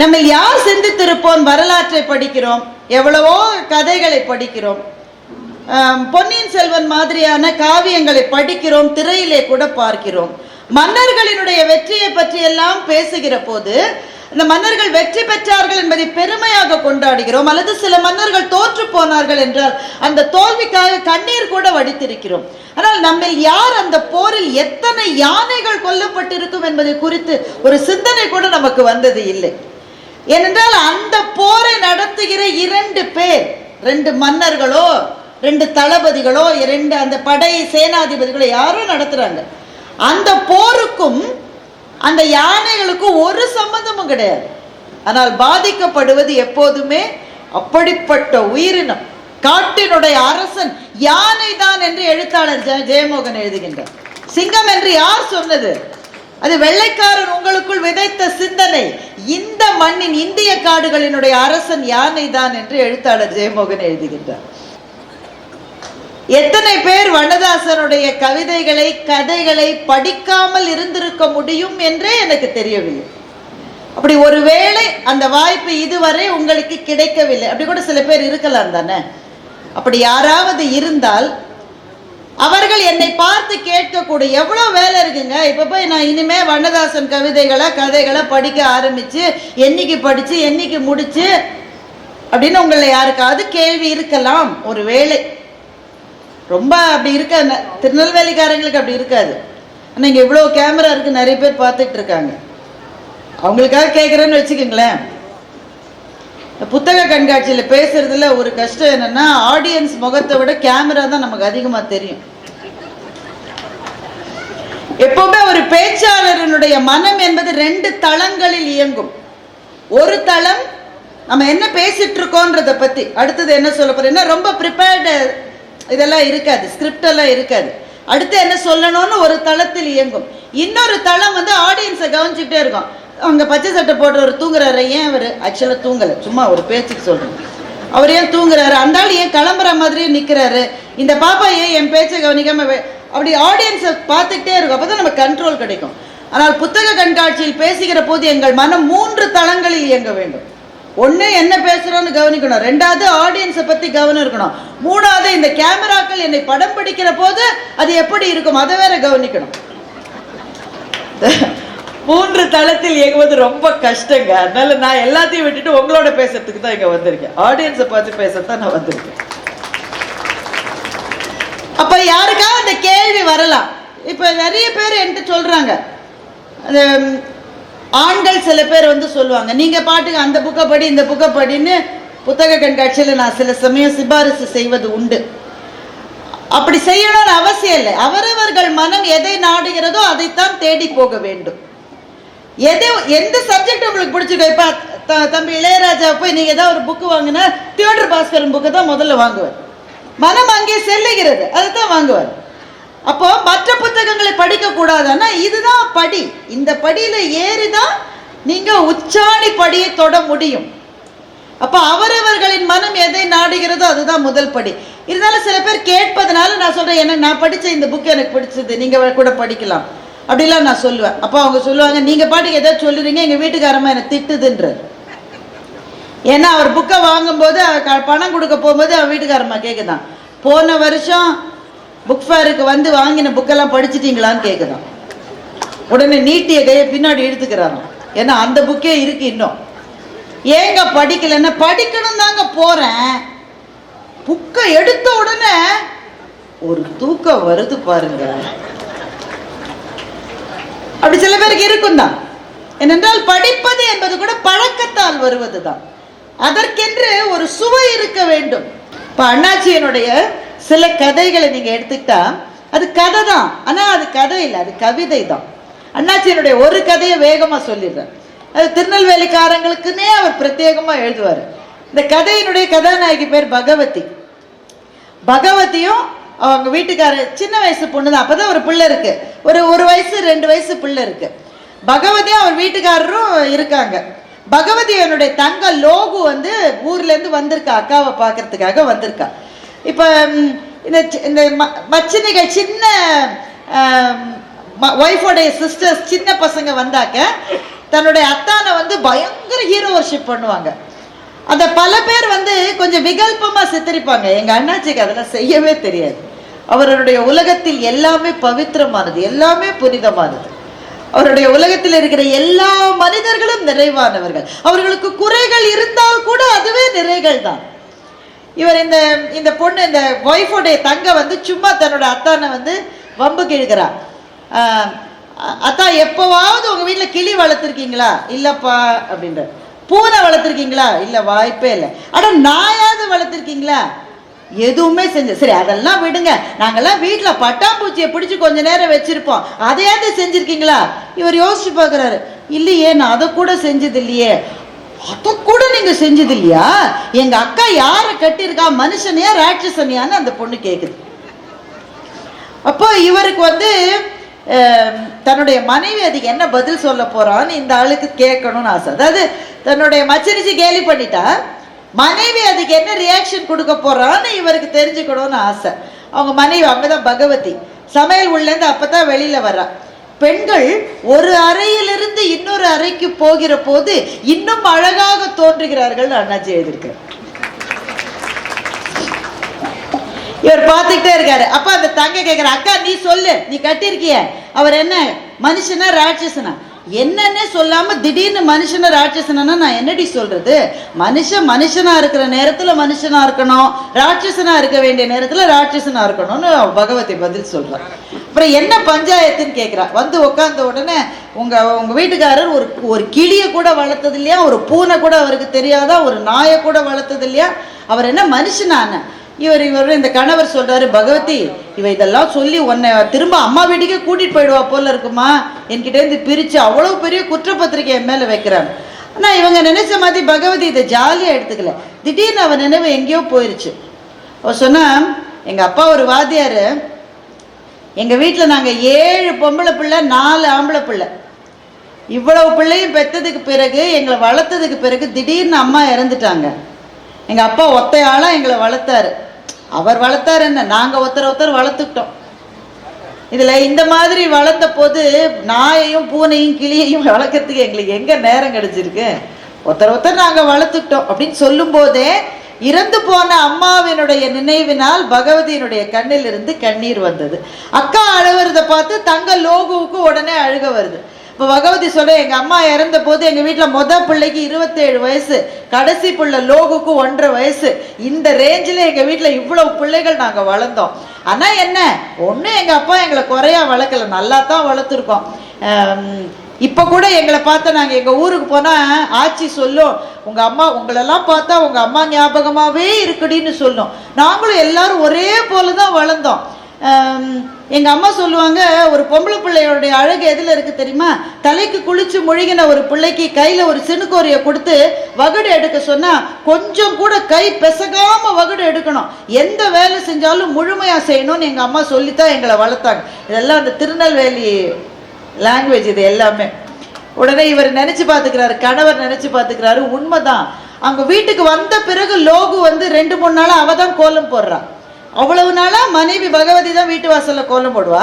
நம்ம யார் சிந்தித்திருப்போம் வரலாற்றை படிக்கிறோம்? எவ்வளவோ கதைகளை படிக்கிறோம். பொன்னியின் செல்வன் மாதிரியான காவியங்களை படிக்கிறோம் திரையிலே கூட பார்க்கிறோம். மன்னர்களினுடைய வெற்றியை பற்றி எல்லாம் பேசுகிற போது இந்த மன்னர்கள் வெற்றி பெற்றார்கள் என்பதை பெருமையாக கொண்டாடுகிறோம். அல்லது சில மன்னர்கள் தோற்று போனார்கள் என்றால் அந்த தோல்விக்காக கண்ணீர் கூட வடித்திருக்கிறோம். ஆனால் நம்மில் யார் அந்த போரில் எத்தனை யானைகள் கொல்லப்பட்டிருக்கும் என்பதை குறித்து ஒரு சிந்தனை கூட நமக்கு வந்தது இல்லை. ஏனென்றால் அந்த போரை நடத்துகிற இரண்டு பேர் ரெண்டு மன்னர்களோ ரெண்டு தளபதிகளோ ரெண்டு அந்த படை சேனாதிபதிகளோ யாரோ நடத்துறாங்க. அந்த போருக்கும் அந்த யானைகளுக்கும் ஒரு சம்பந்தமும் கிடையாது. ஆனால் பாதிக்கப்படுவது எப்போதுமே அப்படிப்பட்ட உயிரினம் காட்டினுடைய அரசன் யானை தான் என்று எழுத்தாளர் ஜெயமோகன் எழுதுகின்றார். சிங்கம் என்று யார் சொன்னது? அது வெள்ளைக்காரன் உங்களுக்குள் விதைத்த சிந்தனை. இந்த மண்ணின் இந்திய காடுகளினுடைய அரசன் யானை தான் என்று எழுத்தாளர் ஜெயமோகன் எழுதுகின்றார். எத்தனை பேர் வண்ணதாசனுடைய கவிதைகளை கதைகளை படிக்காமல் இருந்திருக்க முடியும் என்றே எனக்கு தெரியவில்லை. அப்படி ஒருவேளை அந்த வாய்ப்பு இதுவரை உங்களுக்கு கிடைக்கவில்லை. அப்படி கூட சில பேர் இருக்கலாம் தானே. அப்படி யாராவது இருந்தால் அவர்கள் என்னை பார்த்து கேட்கக்கூடிய எவ்வளோ வேலை இருக்குங்க? இப்போ போய் நான் இனிமே வண்ணதாசன் கவிதைகளை கதைகளை படிக்க ஆரம்பிச்சு என்னைக்கு படிச்சு என்னைக்கு முடிச்சு அப்படின்னு உங்களை யாருக்காவது கேள்வி இருக்கலாம். ஒரு வேலை ரொம்ப அப்படி இருக்க திருநெல்வேலிக்காரங்களுக்கு அப்படி இருக்காது. ஆனால் இங்கே இவ்வளோ கேமரா இருக்கு நிறைய பேர் பார்த்துட்டு இருக்காங்க. அவங்களுக்காக கேட்குறேன்னு வச்சுக்கோங்களேன். புத்தக கண்காட்சியில் பேசுறதுல ஒரு கஷ்டம் என்னன்னா ஆடியன்ஸ் முகத்தை விட கேமரா தான் நமக்கு அதிகமாக தெரியும். எப்பவுமே ஒரு பேச்சாளரனுடைய மனம் என்பது ரெண்டு தளங்களில் இயங்கும். ஒரு தளம் நம்ம என்ன பேசிட்டு இருக்கோன்றத பத்தி. அடுத்தது என்ன சொல்ல போறேன்னா ரொம்ப ப்ரிப்பேர்டு இதெல்லாம் இருக்காது. ஸ்கிரிப்ட் எல்லாம் இருக்காது. அடுத்து என்ன சொல்லணும்னு ஒரு தளத்தில் இயங்கும். இன்னொரு தளம் வந்து ஆடியன்ஸை கவனிச்சுக்கிட்டே இருக்கும். அங்க பச்சை சட்டை போட்டவர் தூங்குறாரு. ஏன் அவர்? ஆக்சுவலாக தூங்கலை. சும்மா ஒரு பேச்சுக்கு சொல்றேன். அவர் ஏன் தூங்குறாரு? அந்த ஆள் ஏன் கிளம்புற மாதிரியே நிற்கிறாரு இந்த பாப்பா ஏன் என் பேச்சை கவனிக்காம அப்படி ஆடியன்ஸை பார்த்துக்கிட்டே இருக்கும். அப்போ தான் நம்ம கண்ட்ரோல் கிடைக்கும். ஆனால் புத்தக கண்காட்சியில் பேசுகிற போது எங்கள் மனம் மூன்று தளங்களில் இயங்க வேண்டும். ஒன்று என்ன பேசுகிறோன்னு கவனிக்கணும். ரெண்டாவது ஆடியன்ஸை பற்றி கவனம் இருக்கணும். மூணாவது இந்த கேமராக்கள் என்னை படம் பிடிக்கிற போது அது எப்படி இருக்கும்? அதை வேற கவனிக்கணும். மூன்று தளத்தில் இயங்குவது ரொம்ப கஷ்டங்க. அதனால நான் எல்லாத்தையும் விட்டுட்டு உங்களோட பேசுறதுக்கு தான் இங்க வந்திருக்கேன். ஆடியன்ஸை பார்த்து பேசத்தான் நான் வந்திருக்கேன். அப்ப யாருக்காவது அந்த கேள்வி வரலாம். இப்ப நிறைய பேர் என்கிட்ட சொல்றாங்க. அந்த ஆண்கள் சில பேர் வந்து சொல்லுவாங்க நீங்க பாட்டுக்கு அந்த புக்கை படி இந்த புக்கை படின்னு புத்தக கண்காட்சியில் நான் சில சமயம் சிபாரிசு செய்வது உண்டு. அப்படி செய்யணும்னு அவசியம் இல்லை. அவரவர்கள் மனம் எதை நாடுகிறதோ அதைத்தான் தேடி போக வேண்டும். எது எந்த சப்ஜெக்ட் உங்களுக்கு பிடிச்சிருக்கு? இப்போ த- தம்பி இளையராஜா போய் நீங்க ஏதாவது ஒரு புக்கு வாங்கினா தியோடர் பாஸ்கரன் புக்கு தான் முதல்ல வாங்குவார். மனம் அங்கே செல்லுகிறது அதுதான் வாங்குவார். அப்போ மற்ற புத்தகங்களை படிக்கக்கூடாதுன்னா இதுதான் படி. இந்த படியில ஏறிதான் நீங்க உச்சாணி படியை தொட முடியும். அப்ப அவரவர்களின் மனம் எதை நாடுகிறதோ அதுதான் முதல் படி. இருந்தாலும் சில பேர் கேட்பதனால நான் சொல்றேன் என்ன நான் படிச்ச இந்த புக் எனக்கு பிடிச்சது நீங்க கூட படிக்கலாம். அப்படிலாம் நான் சொல்லுவேன். அப்போ அவங்க சொல்லுவாங்க நீங்கள் பாட்டுக்கு எதாவது சொல்லுறீங்க எங்கள் வீட்டுக்காரமா என்னை திட்டுதுன்றார். ஏன்னா அவர் புக்கை வாங்கும்போது க- பணம் கொடுக்க போகும்போது அவர் வீட்டுக்காரம்மா கேட்குதான் போன வருஷம் புக் ஃபேருக்கு வந்து வாங்கின புக்கெல்லாம் படிச்சிட்டிங்களான்னு கேட்குதான் உடனே நீட்டிய கையை பின்னாடி இழுத்துக்கிறாராம். ஏன்னா அந்த புக்கே இருக்கு இன்னும். ஏங்க படிக்கலைன்னா படிக்கணும் தாங்க போகிறேன் புக்கை எடுத்த உடனே ஒரு தூக்கம் வருது பாருங்க. அப்படி சில பேருக்கு இருக்கும் தான் ஏனென்றால் படிப்பது என்பது கூட பழக்கத்தால் வருவது தான் அதற்கென்று ஒரு சுவை இருக்க வேண்டும். இப்போ அண்ணாச்சியனுடைய சில கதைகளை நீங்கள் எடுத்துக்கிட்டா அது கதை தான் ஆனால் அது கதை இல்லை அது கவிதை தான் அண்ணாச்சியனுடைய ஒரு கதையை வேகமாக சொல்லிடுறேன். அது திருநெல்வேலிக்காரங்களுக்குன்னே அவர் பிரத்யேகமாக எழுதுவார். இந்த கதையினுடைய கதாநாயகி பேர் பகவதி. பகவதியும் அவங்க வீட்டுக்கார சின்ன வயசு பொண்ணு தான் அப்பதான் ஒரு பிள்ளை இருக்கு. ஒரு ஒரு வயசு ரெண்டு வயசு பிள்ளை இருக்கு. பகவதி அவர் வீட்டுக்காரரும் இருக்காங்க. பகவதி என்னுடைய தங்க லோகு வந்து ஊர்லேருந்து வந்திருக்கா அக்காவை பார்க்கறதுக்காக வந்திருக்கா. இப்போ இந்த சி- இந்த ம- மச்சினிகள் சின்ன ஒய்ஃபோடைய சிஸ்டர்ஸ் சின்ன பசங்க வந்தாக்க தன்னுடைய அத்தானை வந்து பயங்கர ஹீரோ ஒர்ஷிப் பண்ணுவாங்க. அந்த பல பேர் வந்து கொஞ்சம் விகல்பமாக சித்தரிப்பாங்க. எங்கள் அண்ணாச்சிக்கு அதெல்லாம் செய்யவே தெரியாது. அவருடைய உலகத்தில் எல்லாமே பவித்திரமானது எல்லாமே புனிதமானது. அவருடைய உலகத்தில் இருக்கிற எல்லா மனிதர்களும் நிறைவானவர்கள். அவர்களுக்கு குறைகள் இருந்தால் கூட அதுவே நிறைகள் தான் இவர் இந்த இந்த பொண்ணு இந்த ஒய்ஃபோடைய தங்க வந்து சும்மா தன்னோட அத்தானை வந்து வம்பு இழுக்கிறா அத்தா எப்போவாவது உங்கள் வீட்டில் கிளி வளர்த்துருக்கீங்களா? இல்லைப்பா அப்படின்ற பூனை வளர்த்துருக்கீங்களா? இல்லை வாய்ப்பே இல்லை. ஆனால் நாயாவது வளர்த்துருக்கீங்களா? எதுவுமே செஞ்ச சரி அதெல்லாம் விடுங்க. நாங்கெல்லாம் வீட்டில் பட்டாம்பூச்சியை பிடிச்சி கொஞ்ச நேரம் வச்சிருப்போம். அதையாவது செஞ்சிருக்கீங்களா? இவர் யோசிச்சு பார்க்குறாரு. இல்லையே நான் அதை கூட செஞ்சது இல்லையே. அதை கூட நீங்க செஞ்சது இல்லையா? எங்க அக்கா யார கட்டியிருக்கா? மனுஷனையா ராட்சசனியான்னு அந்த பொண்ணு கேக்குது. அப்போ இவருக்கு வந்து தன்னுடைய மனைவி அதுக்கு என்ன பதில் சொல்ல போறான்னு இந்த ஆளுக்கு கேட்கணும்னு ஆசை. அதாவது தன்னுடைய மச்சரிச்சு கேலி பண்ணிட்டா மனைவி அதுக்கு என்ன ரியாக்ஷன் கொடுக்க போறான்னு இவருக்கு தெரிஞ்சுக்கணும்னு ஆசை. அவங்க மனைவி அவங்கதான் பகவதி. சமையல் உள்ளேருந்து அப்பதான் வெளியில வர்றா. பெண்கள் ஒரு அறையிலிருந்து இன்னொரு அறைக்கு போகிற போது இன்னும் அழகாக தோன்றுகிறார்கள் அண்ணாச்சி எழுதியிருக்கார். இவர் பார்த்துக்கிட்டே இருக்காரு. அப்ப அந்த தங்க கேட்கிற அக்கா நீ சொல்லு. நீ கட்டியிருக்கிய. அவர் என்ன? மனுஷனா ராட்சசனா. என்னன்னே சொல்லாம திடீர்னு மனுஷனை ராட்சசனா நான் என்னடி சொல்றது? மனுஷன் மனுஷனா இருக்கிற நேரத்துல மனுஷனா இருக்கணும். ராட்சசனா இருக்க வேண்டிய நேரத்துல ராட்சசனா இருக்கணும்னு பகவதி பதில் சொல்றார் அப்புறம் என்ன பஞ்சாயத்துன்னு கேட்கிறா வந்து உட்கார்ந்த உடனே உங்க உங்க வீட்டுக்காரர் ஒரு ஒரு கிளியை கூட வளர்த்தது இல்லையா ஒரு பூனை கூட அவருக்கு தெரியாதா? ஒரு நாயை கூட வளர்த்தது இல்லையா அவர் என்ன மனுஷனான? இவர் இவர் இந்த கணவர் சொல்றாரு பகவதி இவ இதெல்லாம் சொல்லி உன்னை திரும்ப அம்மா வீட்டுக்கே கூட்டிட்டு போயிடுவா போல இருக்குமா? என்கிட்ட இருந்து பிரிச்சு அவ்வளவு பெரிய குற்றப்பத்திரிக்கை என் மேல வைக்கிறாங்க ஆனா இவங்க நினைச்ச மாதிரி பகவதி இதை ஜாலியா எடுத்துக்கல. திடீர்னு அவன் நினைவு எங்கேயோ போயிருச்சு. அவ சொன்னா எங்க அப்பா ஒரு வாத்தியாரு. எங்க வீட்டில் நாங்க ஏழு பொம்பளை பிள்ளை நாலு ஆம்பளை பிள்ளை. இவ்வளவு பிள்ளையும் பெத்ததுக்கு பிறகு எங்களை வளர்த்ததுக்கு பிறகு திடீர்னு அம்மா இறந்துட்டாங்க. எங்கள் அப்பா ஒத்தையாளாக எங்களை வளர்த்தாரு. அவர் வளர்த்தாரு என்ன? நாங்கள் ஒருத்தர் ஒருத்தர் வளர்த்துக்கிட்டோம். இதில் இந்த மாதிரி வளர்த்த போது நாயையும் பூனையும் கிளியையும் வளர்க்கறதுக்கு எங்களுக்கு எங்கே நேரம் கிடைச்சிருக்கு? ஒருத்தர் ஒருத்தர் நாங்கள் வளர்த்துக்கிட்டோம் அப்படின்னு சொல்லும்போதே இறந்து போன அம்மாவினுடைய நினைவினால் பகவதியினுடைய கண்ணில் இருந்து கண்ணீர் வந்தது. அக்கா அழுவுறத பார்த்து தங்க லோகுவுக்கு உடனே அழுக வருது. இப்போ பகவதி சொல்ற எங்க அம்மா இறந்த போது எங்க வீட்டில் மொதல் பிள்ளைக்கு இருபத்தேழு வயசு கடைசி பிள்ளை லோகுக்கு ஒன்றரை வயசு. இந்த ரேஞ்சில் எங்கள் வீட்டில் இவ்வளவு பிள்ளைகள் நாங்கள் வளர்ந்தோம். ஆனால் என்ன? ஒன்றும் எங்கள் அப்பா எங்களை குறையா வளர்க்கல. நல்லா தான் வளர்த்துருக்கோம். இப்போ கூட எங்களை பார்த்தா நாங்கள் எங்கள் ஊருக்கு போனால் ஆச்சி சொல்லும் உங்கள் அம்மா உங்களெல்லாம் பார்த்தா உங்கள் அம்மா ஞாபகமாகவே இருக்குடின்னு சொல்லும். நாங்களும் எல்லாரும் ஒரே போல தான் வளர்ந்தோம். எங்கள் அம்மா சொல்லுவாங்க ஒரு பொம்பளை பிள்ளையோடைய அழகு எதில் இருக்குது தெரியுமா? தலைக்கு குளிச்சு முழுகின ஒரு பிள்ளைக்கு கையில் ஒரு சினுக்கோரியை கொடுத்து வகுடு எடுக்க சொன்னால் கொஞ்சம் கூட கை பெசகாமல் வகுடு எடுக்கணும். எந்த வேலை செஞ்சாலும் முழுமையாக செய்யணும்னு எங்கள் அம்மா சொல்லித்தான் எங்களை வளர்த்தாங்க. இதெல்லாம் அந்த திருநெல்வேலி லாங்குவேஜ் இது எல்லாமே. உடனே இவர் நினச்சி பார்த்துக்கிறாரு கணவர் நினச்சி பார்த்துக்கிறாரு உண்மைதான். அவங்க வீட்டுக்கு வந்த பிறகு லோகு வந்து ரெண்டு மூணு நாளாக அவ தான் கோலம் போடுறான் அவ்வளவு நாளா மனைவி பகவதி தான் வீட்டு வாசல்ல கோலம் போடுவா.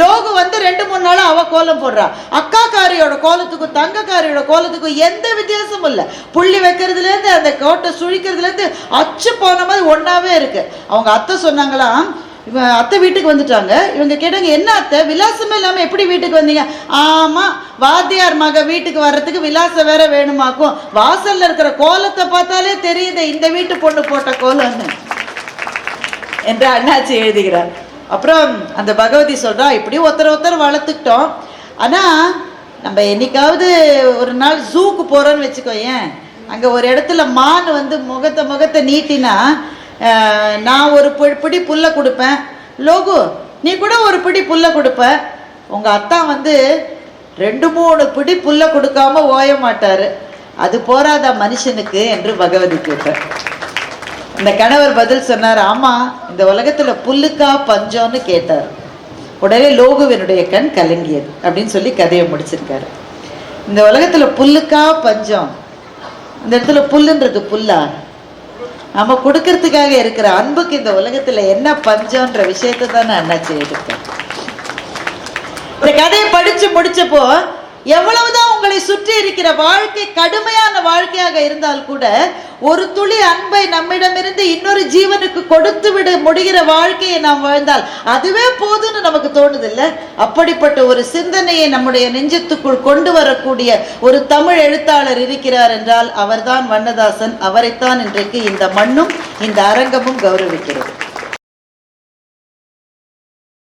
லோகு வந்து ரெண்டு மூணு நாளா அவ கோலம் போடுறா. அக்காக்காரியோட கோலத்துக்கும் தங்கக்காரியோட கோலத்துக்கும் எந்த வித்தியாசமும் இல்லை. புள்ளி வைக்கிறதுல இருந்து அந்த கோட்டை சுழிக்கிறதுல இருந்து அச்சு போன மாதிரி ஒன்றாவே இருக்கு. அவங்க அத்தை சொன்னாங்களாம் இவன் அத்தை வீட்டுக்கு வந்துட்டாங்க. இவங்க கேட்டாங்க என்ன அத்தை? விலாசமே இல்லாமல் எப்படி வீட்டுக்கு வந்தீங்க? ஆமாம் வாத்தியார் மக வீட்டுக்கு வர்றதுக்கு விலாசம் வேற வேணுமாக்கும். வாசல்ல இருக்கிற கோலத்தை பார்த்தாலே தெரியுது இந்த வீட்டு பொண்ணு போட்ட கோலம்னு. என்று அண்ணாச்சி எழுதுகிறார். அப்புறம் அந்த பகவதி சொல்றா இப்படி ஒருத்தர் ஒருத்தர் வளர்த்துக்கிட்டோம். ஆனா நம்ம என்னைக்காவது ஒரு நாள் ஜூக்கு போறோம்னு வச்சுக்கோயேன். அங்க ஒரு இடத்துல மான் வந்து முகத்தை முகத்தை நீட்டினா நான் ஒரு பிடி புல்லை கொடுப்பேன். லோகு நீ கூட ஒரு பிடி புல்லை கொடுப்ப. உங்க அத்தா வந்து ரெண்டு மூணு பிடி புல்லை கொடுக்காம ஓய மாட்டாரு. அது போராதா மனுஷனுக்கு? என்று பகவதி கேட்டார் இந்த கணவர் பதில் சொன்னார் ஆமா இந்த உலகத்துல புல்லுக்கா பஞ்சம்னு கேட்டார். உடனே லோகுவினுடைய கண் கலங்கியது அப்படின்னு சொல்லி கதையை முடிச்சிருக்காரு. இந்த உலகத்துல புல்லுக்கா பஞ்சம்? இந்த இடத்துல புல்லுன்றது புல்லா? நம்ம கொடுக்கறதுக்காக இருக்கிற அன்புக்கு இந்த உலகத்துல என்ன பஞ்சம்ன்ற விஷயத்தை தான் நான் அண்ணாச்சி எடுத்தேன் இந்த கதையை படிச்சு முடிச்சப்போ எவ்வளவுதான் உங்களை சுற்றி இருக்கிற வாழ்க்கை கடுமையான வாழ்க்கையாக இருந்தால் கூட ஒரு துளி அன்பை நம்மிடமிருந்து இன்னொரு ஜீவனுக்கு கொடுத்து விட முடிகிற வாழ்க்கையை நாம் வாழ்ந்தால் அதுவே போதும்னு நமக்கு தோணுதில்ல? அப்படிப்பட்ட ஒரு சிந்தனையை நம்முடைய நெஞ்சத்துக்குள் கொண்டு வரக்கூடிய ஒரு தமிழ் எழுத்தாளர் இருக்கிறார் என்றால் அவர்தான் வண்ணதாசன். அவரைத்தான் இன்றைக்கு இந்த மண்ணும் இந்த அரங்கமும் கௌரவிக்கிறது.